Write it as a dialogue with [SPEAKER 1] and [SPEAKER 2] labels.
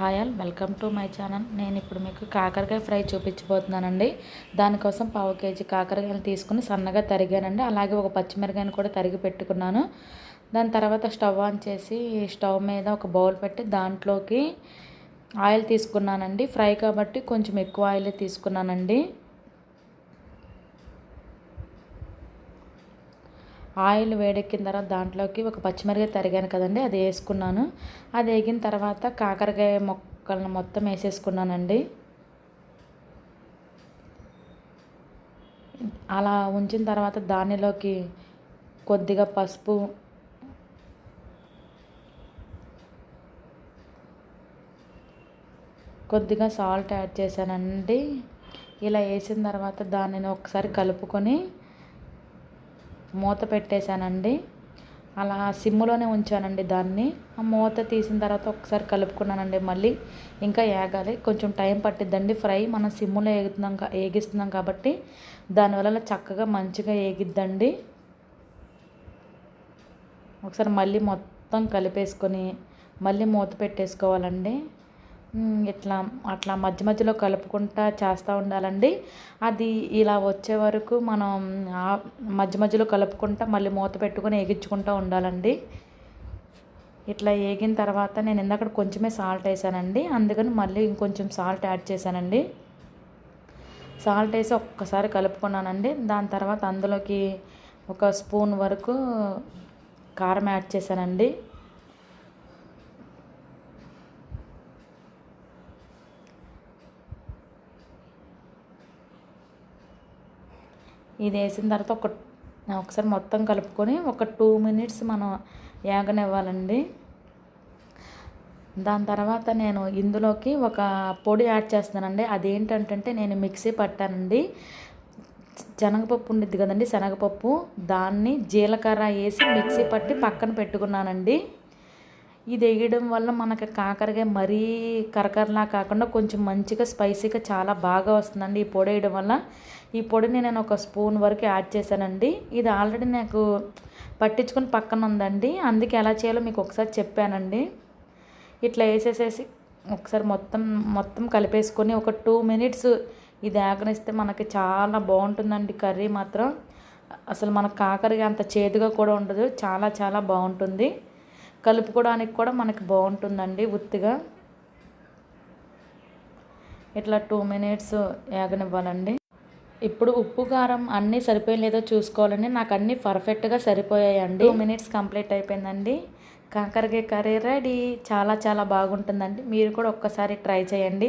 [SPEAKER 1] Hi all welcome to my channel. నేను ఇప్పుడు మీకు కాకరకాయ ఫ్రై చూపించబోతున్నానండి. దానికోసం పావు కేజీ కాకరకాయలు తీసుకుని సన్నగా తరిగానండి. అలాగే ఒక పచ్చిమిరకాయని కూడా తరిగి పెట్టుకున్నాను. దాని తర్వాత స్టవ్ ఆన్ చేసి స్టవ్ మీద ఒక బౌల్ పెట్టి దాంట్లోకి ఆయిల్ తీసుకున్నానండి. ఫ్రై కాబట్టి కొంచెం ఎక్కువ ఆయిల్ తీసుకున్నానండి. ఆయిల్ వేడెక్కిన తర్వాత దాంట్లోకి ఒక పచ్చిమిరకాయ తరిగాను కదండి అది వేసుకున్నాను. అది వేగిన తర్వాత కాకరకాయ మొక్కలను మొత్తం వేసేసుకున్నానండి. అలా ఉంచిన తర్వాత దానిలోకి కొద్దిగా పసుపు కొద్దిగా సాల్ట్ యాడ్ చేశానండి. ఇలా వేసిన తర్వాత దానిని ఒకసారి కలుపుకొని మూత పెట్టేశానండి. అలా సిమ్లోనే ఉంచానండి దాన్ని. ఆ మూత తీసిన తర్వాత ఒకసారి కలుపుకున్నానండి మళ్ళీ. ఇంకా ఏగాలి. కొంచెం టైం పట్టిద్దండి ఫ్రై. మనం సిమ్లో ఏగుతున్నాం ఏగిస్తున్నాం కాబట్టి దానివల్ల చక్కగా మంచిగా ఏగిద్దండి. ఒకసారి మళ్ళీ మొత్తం కలిపేసుకొని మళ్ళీ మూత పెట్టేసుకోవాలండి. ఇట్లా అట్లా మధ్య మధ్యలో కలుపుకుంటా చేస్తూ ఉండాలండి. అది ఇలా వచ్చే వరకు మనం మధ్య మధ్యలో కలుపుకుంటా మళ్ళీ మూత పెట్టుకొని వేగించుకుంటూ ఉండాలండి. ఇట్లా వేగిన తర్వాత నేను ఇందాక కొంచెమే సాల్ట్ వేసానండి. అందుకని మళ్ళీ ఇంకొంచెం సాల్ట్ యాడ్ చేశానండి. సాల్ట్ వేసి ఒక్కసారి కలుపుకున్నానండి. దాని తర్వాత అందులోకి ఒక స్పూన్ వరకు కారం యాడ్ చేశానండి. ఇది వేసిన తర్వాత ఒక ఒకసారి మొత్తం కలుపుకొని ఒక టూ మినిట్స్ మనం ఏగనివ్వాలండి దాని తర్వాత నేను ఇందులోకి ఒక పొడి యాడ్ చేస్తానండి అదేంటంటే నేను మిక్సీ పట్టానండి. శనగపప్పు ఉండిద్ది కదండి శనగపప్పు. దాన్ని జీలకర్ర వేసి మిక్సీ పట్టి పక్కన పెట్టుకున్నానండి. ఇది వేయడం వల్ల మనకి కాకరకాయ మరీ కరకరలా కాకుండా కొంచెం మంచిగా స్పైసీగా చాలా బాగా వస్తుందండి ఈ పొడి వేయడం వల్ల. ఈ పొడిని నేను ఒక స్పూన్ వరకు యాడ్ చేశానండి. ఇది ఆల్రెడీ నాకు పట్టించుకొని పక్కన ఉందండి. అందుకే ఎలా చేయాలో మీకు ఒకసారి చెప్పానండి. ఇట్లా వేసేసేసి ఒకసారి మొత్తం మొత్తం కలిపేసుకొని ఒక టూ మినిట్స్ ఇది ఆగనిస్తే మనకి చాలా బాగుంటుందండి కర్రీ మాత్రం. అసలు మన కాకరకాయ అంత చేదుగా కూడా ఉండదు. చాలా చాలా బాగుంటుంది. కలుపుకోవడానికి కూడా మనకి బాగుంటుందండి ఉత్తిగా. ఇట్లా టూ మినిట్స్ వేగనివ్వాలండి ఇప్పుడు ఉప్పు కారం అన్నీ సరిపోయలేదో చూసుకోవాలండి. నాకు అన్నీ పర్ఫెక్ట్గా సరిపోయాయండి. టూ మినిట్స్ కంప్లీట్ అయిపోయిందండి. కాకరకాయ కర్రీ రెడీ. చాలా చాలా బాగుంటుందండి. మీరు కూడా ఒక్కసారి ట్రై చేయండి.